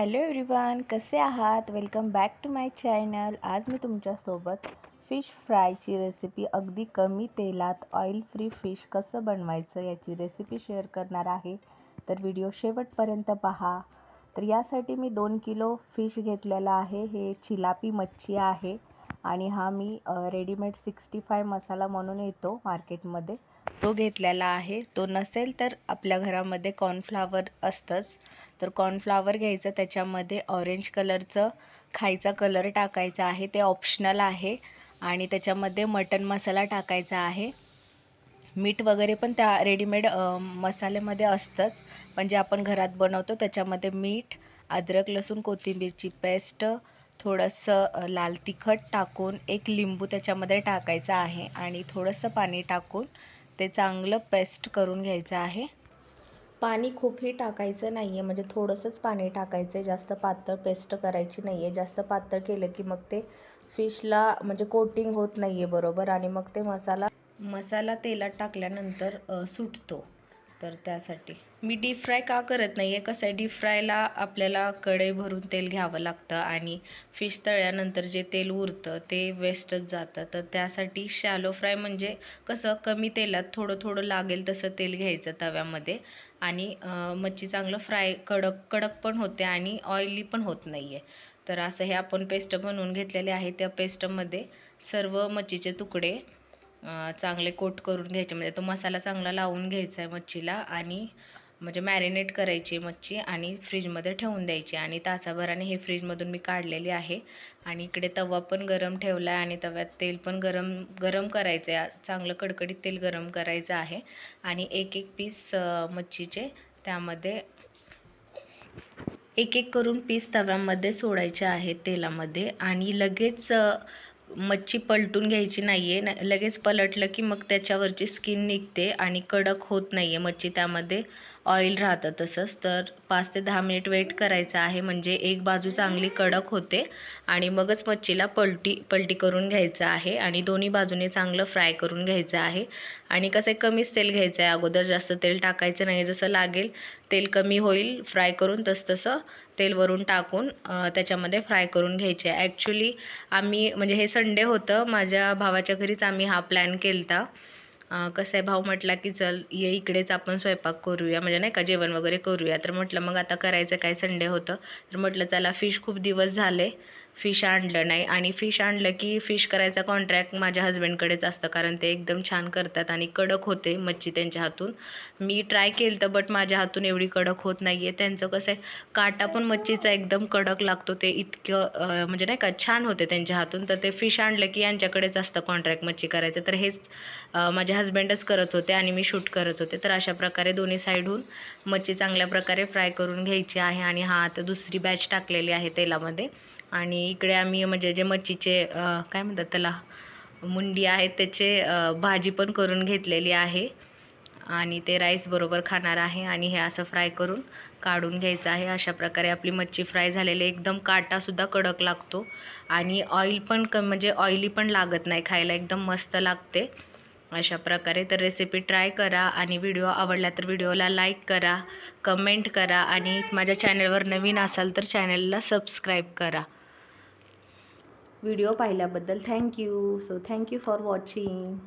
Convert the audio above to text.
Hello everyone कसे आहात? Welcome back to my channel. आज मी तुमच्यासोबत फिश फ्रायची रेसिपी अगदी कमी तेलात ऑइल फ्री फिश कसं बनवायचं याची रेसिपी शेअर करणार आहे. तर व्हिडिओ शेवटपर्यंत पहा. तर यासाठी मी दोन किलो फिश घेतलेला आहे. हे चिलापी मच्छी आहे आणि हा मी रेडीमेड सिक्स्टी फाय मसाला म्हणून येतो मार्केटमध्ये. तो घेतलेला आहे. तो नसेल तर आपल्या घरामध्ये कॉर्नफ्लावर असतंच. तर कॉर्नफ्लावर घ्यायचं त्याच्यामध्ये ऑरेंज कलरचं खायचा कलर टाकायचा आहे. ते ऑप्शनल आहे. आणि त्याच्यामध्ये मटन मसाला टाकायचा आहे. मीठ वगैरे पण त्या रेडीमेड मसाल्यामध्ये असतंच. पण जे आपण घरात बनवतो त्याच्यामध्ये मीठ अद्रक लसूण कोथिंबीरची पेस्ट थोडंसं लाल तिखट टाकून एक लिंबू त्याच्यामध्ये टाकायचा आहे. आणि थोडंसं पाणी टाकून ते चांगलं पेस्ट करून घ्यायचं आहे. पाणी खूपही टाकायचं नाही आहे म्हणजे थोडंसंच पाणी टाकायचं आहे जास्त पातळ पेस्ट करायची नाही आहे जास्त पातळ केलं की मग ते फिशला म्हणजे कोटिंग होत नाही आहे बरोबर आणि मग ते मसाला मसाला तेलात टाकल्यानंतर सुटतो. तर त्यासाठी. मी डीप फ्राय का करत नाही आहे कसं आहे डीप फ्रायला आपल्याला कढई भरून तेल घ्यावं लागतं आणि फिश तळल्यानंतर जे तेल उरतं ते वेस्टच जातं. तर त्यासाठी शॅलो फ्राय म्हणजे कसं कमी तेलात थोडं थोडं लागेल तसं तेल घ्यायचं तव्यामध्ये. आणि मच्छी चांगलं फ्राय कडक कडक पण होते आणि ऑइली पण होत नाही आहे तर असं हे आपण पेस्ट बनवून घेतलेले आहे. त्या पेस्टमध्ये सर्व मच्छीचे तुकडे चांगले कोट करून घ्यायचे. म्हणजे तो मसाला चांगला लावून घ्यायचा आहे मच्छीला आणि म्हणजे मॅरिनेट करायची मच्छी आणि फ्रीजमध्ये ठेवून द्यायची आणि तासाभराने हे फ्रीजमधून मी काढलेली आहे. आणि इकडे तवा पण गरम ठेवला आहे आणि तव्यात तेल पण गरम गरम करायचं आहे. चांगलं कडकडीत तेल गरम करायचं आहे. आणि एक एक पीस मच्छीचे त्यामध्ये एक एक करून पीस तव्यामध्ये सोडायचे आहेत तेलामध्ये. आणि लगेच मच्छी पलटून घ्यायची नाही आहे लगेच पलटलं की मग त्याच्यावरची स्किन निघते आणि कडक होत नाही आहे मच्छी त्यामध्ये. ऑइल राहतं तसंच. तर पाच ते दहा मिनिट वेट करायचं आहे. म्हणजे एक बाजू चांगली कडक होते आणि मगच मच्छीला पलटी पलटी करून घ्यायचं आहे आणि दोन्ही बाजूने चांगलं फ्राय करून घ्यायचं आहे. आणि कसं आहे कमीच तेल घ्यायचं आहे. अगोदर जास्त तेल टाकायचं नाही. जसं लागेल तेल कमी होईल फ्राय करून तसं तसं तेल वरून टाकून त्याच्यामध्ये फ्राय करून घ्यायचे ॲक्च्युली आम्ही म्हणजे हे संडे होतं. माझ्या भावाच्या घरीच आम्ही हा प्लॅन केला कसं आहे भाऊ म्हटला की चल ये इकडेच आपण स्वयंपाक करूया म्हणजे नाही का जेवण वगैरे करूया. तर म्हटलं मग आता करायचं काय? संडे होतं. तर म्हटलं चला फिश खूप दिवस झाले. फिश आणलं नाही. आणि फिश आणलं की फिश करायचा कॉन्ट्रॅक्ट माझ्या हजबंडकडेच असतं. कारण ते एकदम छान करतात आणि कडक होते मच्छी त्यांच्या हातून. मी ट्राय केलं तर बट माझ्या हातून एवढी कडक होत नाही आहे त्यांचं कसं आहे काटा पण मच्छीचा एकदम कडक लागतो. ते इतकं म्हणजे नाही का छान होते त्यांच्या हातून. तर ते फिश आणलं की यांच्याकडेच असतं कॉन्ट्रॅक्ट मच्छी करायचं. तर हेच माझे हजबंडच करत होते आणि मी शूट करत होते. तर अशा प्रकारे दोन्ही साईडहून मच्छी चांगल्या प्रकारे फ्राय करून घ्यायची आहे. आणि हा आता दुसरी बॅच टाकलेली आहे तेलामध्ये. आणि इकडे आम्ही म्हणजे जे मच्छीचे काय म्हणतात त्याला मुंडी आहेत त्याचे भाजी पण करून घेतलेली आहे. आणि ते राईस बरोबर खाणार आहे आणि हे असं फ्राय करून काढून घ्यायचं आहे. अशा प्रकारे आपली मच्छी फ्राय झालेली एकदम काटासुद्धा कडक लागतो. आणि ऑइल पण क म्हणजे ऑइली पण लागत नाही खायला. एकदम मस्त लागते. अशा प्रकारे तर रेसिपी ट्राय करा आणि व्हिडिओ आवडला तर व्हिडिओला लाईक करा कमेंट करा आणि माझ्या चॅनलवर नवीन असाल तर चॅनलला सबस्क्राईब करा. व्हिडिओ पाहिल्याबद्दल thank you. So thank you for watching